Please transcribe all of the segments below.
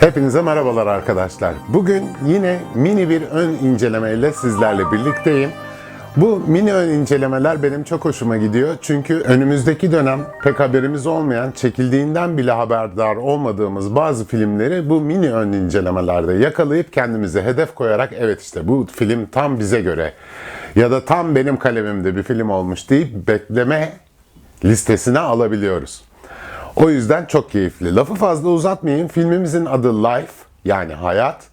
Hepinize merhabalar arkadaşlar. Bugün yine mini bir ön incelemeyle sizlerle birlikteyim. Bu mini ön incelemeler benim çok hoşuma gidiyor. Çünkü önümüzdeki dönem pek haberimiz olmayan, çekildiğinden bile haberdar olmadığımız bazı filmleri bu mini ön incelemelerde yakalayıp kendimize hedef koyarak evet işte bu film tam bize göre ya da tam benim kalemimde bir film olmuş deyip bekleme listesine alabiliyoruz. O yüzden çok keyifli. Lafı fazla uzatmayayım. Filmimizin adı Life yani hayat.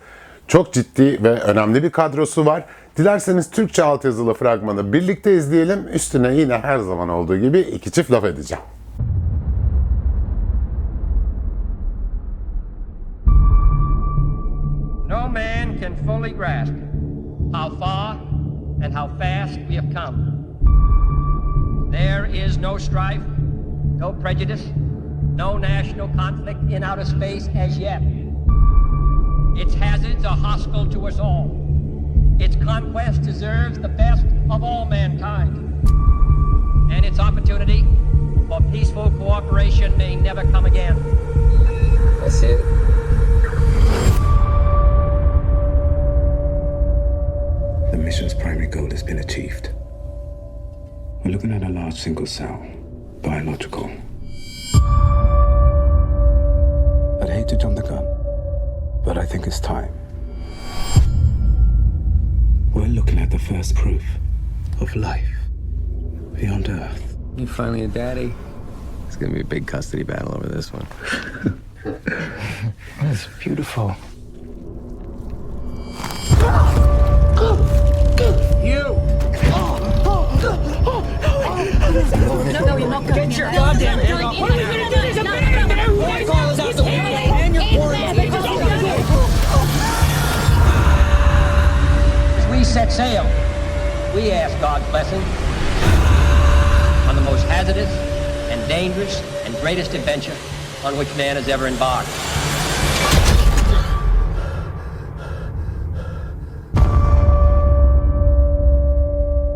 Çok ciddi ve önemli bir kadrosu var. Dilerseniz Türkçe altyazılı fragmanı birlikte izleyelim. Üstüne yine her zaman olduğu gibi iki çift laf edeceğim. No man can fully grasp how far and how fast we have come. There is no strife, no prejudice, no national conflict in outer space as yet. Its hazards are hostile to us all. Its conquest deserves the best of all mankind. And its opportunity for peaceful cooperation may never come again. That's it. The mission's primary goal has been achieved. We're looking at a large single cell, biological. Hate to jump the gun, but I think it's time. We're looking at the first proof of life beyond Earth. You finally a daddy? It's gonna be a big custody battle over this one. That's beautiful. Blessing on the most hazardous and dangerous and greatest adventure on which man has ever embarked.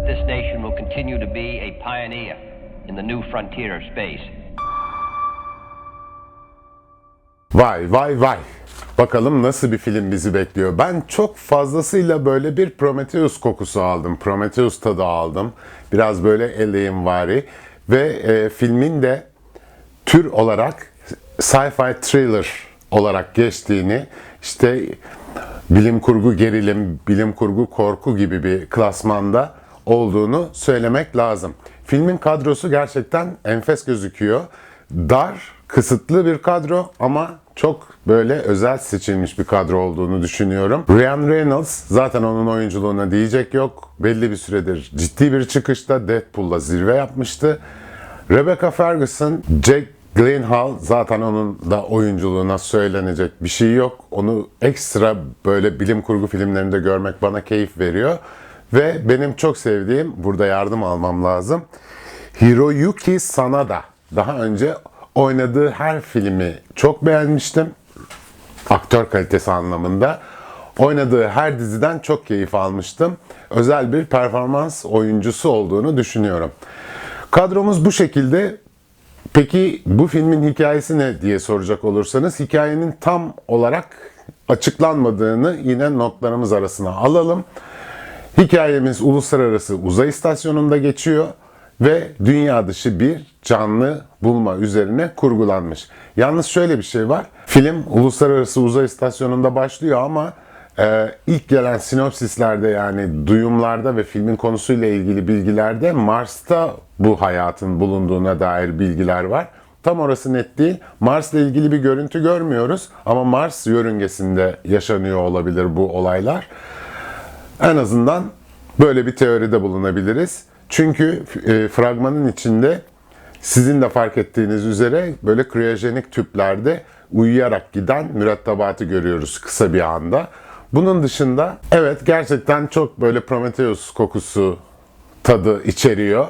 This nation will continue to be a pioneer in the new frontier of space. Vay vay vay. Bakalım nasıl bir film bizi bekliyor. Ben çok fazlasıyla böyle bir Prometheus kokusu aldım. Prometheus tadı aldım. Biraz böyle Alien vari. Ve e, filmin de tür olarak sci-fi thriller olarak geçtiğini işte bilim kurgu gerilim, bilim kurgu korku gibi bir klasmanda olduğunu söylemek lazım. Filmin kadrosu gerçekten enfes gözüküyor. Dar, kısıtlı bir kadro ama çok böyle özel seçilmiş bir kadro olduğunu düşünüyorum. Ryan Reynolds zaten onun oyunculuğuna diyecek yok. Belli bir süredir ciddi bir çıkışta Deadpool'la zirve yapmıştı. Rebecca Ferguson, Jake Gyllenhaal zaten onun da oyunculuğuna söylenecek bir şey yok. Onu ekstra böyle bilim kurgu filmlerinde görmek bana keyif veriyor. Ve benim çok sevdiğim, burada yardım almam lazım. Hiroyuki Sanada. Daha önce oynadığı her filmi çok beğenmiştim. Aktör kalitesi anlamında. Oynadığı her diziden çok keyif almıştım. Özel bir performans oyuncusu olduğunu düşünüyorum. Kadromuz bu şekilde. Peki bu filmin hikayesi ne diye soracak olursanız hikayenin tam olarak açıklanmadığını yine notlarımız arasına alalım. Hikayemiz uluslararası uzay istasyonunda geçiyor ve dünya dışı bir canlı bulma üzerine kurgulanmış. Yalnız şöyle bir şey var. Film uluslararası uzay istasyonunda başlıyor ama e, ilk gelen sinopsislerde yani duyumlarda ve filmin konusuyla ilgili bilgilerde Mars'ta bu hayatın bulunduğuna dair bilgiler var. Tam orası net değil. Mars'la ilgili bir görüntü görmüyoruz ama Mars yörüngesinde yaşanıyor olabilir bu olaylar. En azından böyle bir teoride bulunabiliriz. Çünkü e, fragmanın içinde sizin de fark ettiğiniz üzere böyle kriyojenik tüplerde uyuyarak giden mürettebatı görüyoruz kısa bir anda. Bunun dışında evet gerçekten çok böyle Prometheus kokusu tadı içeriyor.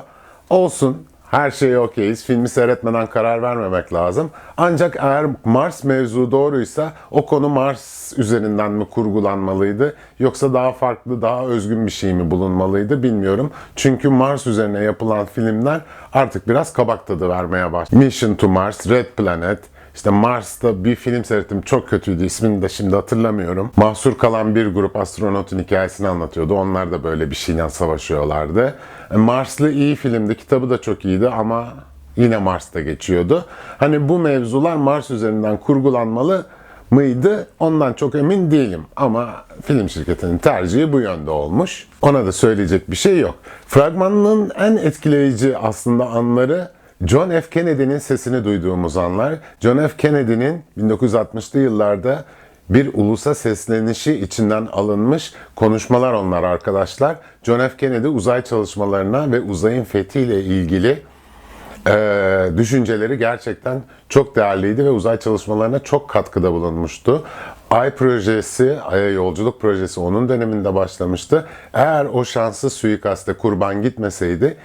Olsun her şeye okeyiz. Filmi seyretmeden karar vermemek lazım. Ancak eğer Mars mevzu doğruysa o konu Mars üzerinden mi kurgulanmalıydı yoksa daha farklı, daha özgün bir şey mi bulunmalıydı bilmiyorum. Çünkü Mars üzerine yapılan filmler artık biraz kabak tadı vermeye başladı. Mission to Mars, Red Planet, İşte Mars'ta bir film seyrettim. Çok kötüydü. İsmini de şimdi hatırlamıyorum. Mahsur kalan bir grup astronotun hikayesini anlatıyordu. Onlar da böyle bir şeyle savaşıyorlardı. E, Marslı iyi filmdi. Kitabı da çok iyiydi ama yine Mars'ta geçiyordu. Hani bu mevzular Mars üzerinden kurgulanmalı mıydı? Ondan çok emin değilim. Ama film şirketinin tercihi bu yönde olmuş. Ona da söyleyecek bir şey yok. Fragmanın en etkileyici aslında anları John F. Kennedy'nin sesini duyduğumuz anlar. John F. Kennedy'nin 1960'lı yıllarda bir ulusa seslenişi içinden alınmış konuşmalar onlar arkadaşlar. John F. Kennedy uzay çalışmalarına ve uzayın fethiyle ilgili ee, düşünceleri gerçekten çok değerliydi ve uzay çalışmalarına çok katkıda bulunmuştu. Ay projesi, Ay'a yolculuk projesi onun döneminde başlamıştı. Eğer o şanssız suikaste kurban gitmeseydi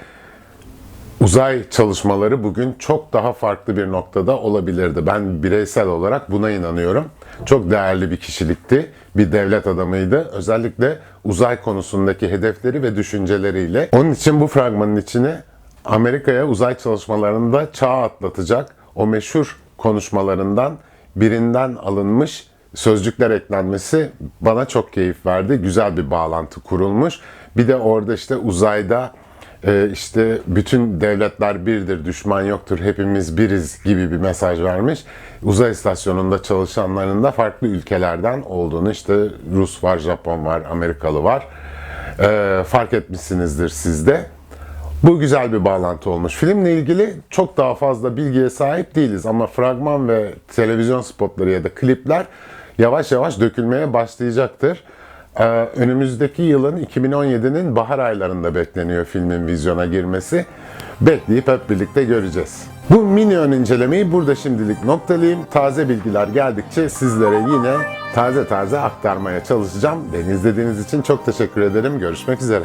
uzay çalışmaları bugün çok daha farklı bir noktada olabilirdi. Ben bireysel olarak buna inanıyorum. Çok değerli bir kişilikti, bir devlet adamıydı. Özellikle uzay konusundaki hedefleri ve düşünceleriyle. Onun için bu fragmanın içine Amerika'ya uzay çalışmalarında çağ atlatacak o meşhur konuşmalarından birinden alınmış sözcükler eklenmesi bana çok keyif verdi. Güzel bir bağlantı kurulmuş. Bir de orada işte uzayda e, işte bütün devletler birdir, düşman yoktur, hepimiz biriz gibi bir mesaj vermiş. Uzay istasyonunda çalışanların da farklı ülkelerden olduğunu işte Rus var, Japon var, Amerikalı var. E, fark etmişsinizdir siz de. Bu güzel bir bağlantı olmuş. Filmle ilgili çok daha fazla bilgiye sahip değiliz ama fragman ve televizyon spotları ya da klipler yavaş yavaş dökülmeye başlayacaktır. Ee, önümüzdeki yılın 2017'nin bahar aylarında bekleniyor filmin vizyona girmesi. Bekleyip hep birlikte göreceğiz. Bu mini ön incelemeyi burada şimdilik noktalayayım. Taze bilgiler geldikçe sizlere yine taze taze aktarmaya çalışacağım. Beni izlediğiniz için çok teşekkür ederim. Görüşmek üzere.